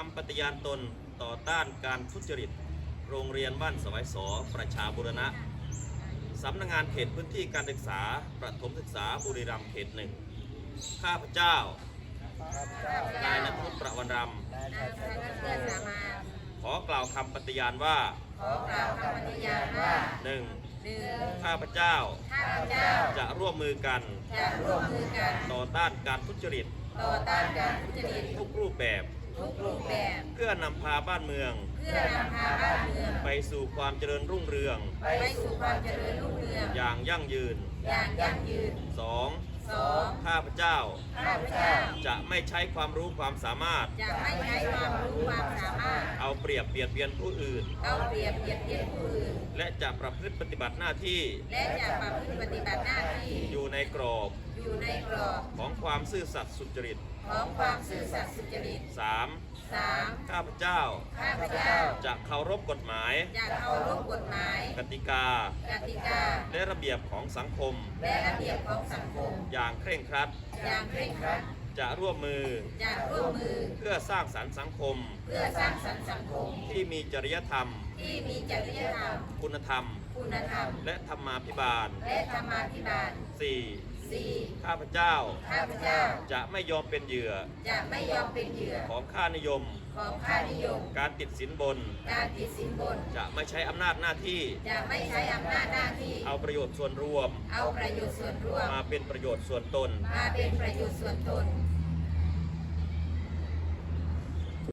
คำปฏิญาณตนต่อต้านการทุจริต โรงเรียนบ้านสวายสอประชาบุรณะสำนักงานเขตพื้นที่การศึกษา ประถมศึกษาบุรีรัมย์เขตหนึ่ง ข้าพเจ้า นายนัทวุฒิประวันรนายชัยชัยวัฒน์เพื่อสามารถำขอกล่าวคำปฏิญาณว่าขอกล่าวคำปฏิญาณว่า 1. หนึ่งข้าพเจ้าข้าพเจ้าจะร่วมมือกันจะร่วมมือกัน ต่อต้านการทุจริต ต่อต้านการทุจริตทุกรูปแบบ ทุกรูปแบบ เพื่อนำพาบ้านเมือง เพื่อนำพาบ้านเมือง ไปสู่ความเจริญรุ่งเรือง ไปสู่ความเจริญรุ่งเรือง อย่างยั่งยืน อย่างยั่งยืน 2. สองข้าพเจ้า ข้าพเจ้า จะไม่ใช้ความรู้ความสามารถ จะไม่ใช้ความรู้ความสามารถ เอาเปรียบเบียดเบียนผู้อื่น เอาเปรียบเบียดเบียนผู้อื่น และจะประพฤติปฏิบัติหน้าที่ และจะประพฤติปฏิบัติหน้าที่ อยู่ในกรอบ อยู่ในกรอบ ของความซื่อสัตย์สุจริต ของความซื่อสัตย์สุจ ริต 3. สามข้าพเจ้า ข้าพเจ้าจะเคารพกฎหมาย จะเคารพกฎหมายกติกา กติกา และระเบียบของสังคม และระเบียบของสังคม อย่างเคร่งครัด อย่างเคร่งครัดจะร่วมมือ จะร่วมมือ เพื่อสร้างสรรค์สังคม เพื่อสร้างสรรค์สังคม ที่มีจริยธรรม ที่มีจริยธรรม คุณธรรม คุณธรรม และธรรมาภิบาล และธรรมาภิบาล 4. สี่ข้าพเจ้า ข้าพเจ้าจะไม่ยอมเป็นเหยื่อจะไม่ยอมเป็นเหยื่อของค่านิยม ของค่านิยม การติดสินบน การติดสินบน จะไม่ใช้อำนาจหน้าที่ จะไม่ใช้อำนาจหน้าที่ เอาประโยชน์ส่วนรวม เอาประโยชน์ส่วนรวม มาเป็นประโยชน์ส่วนตน มาเป็นประโยชน์ส่วนตน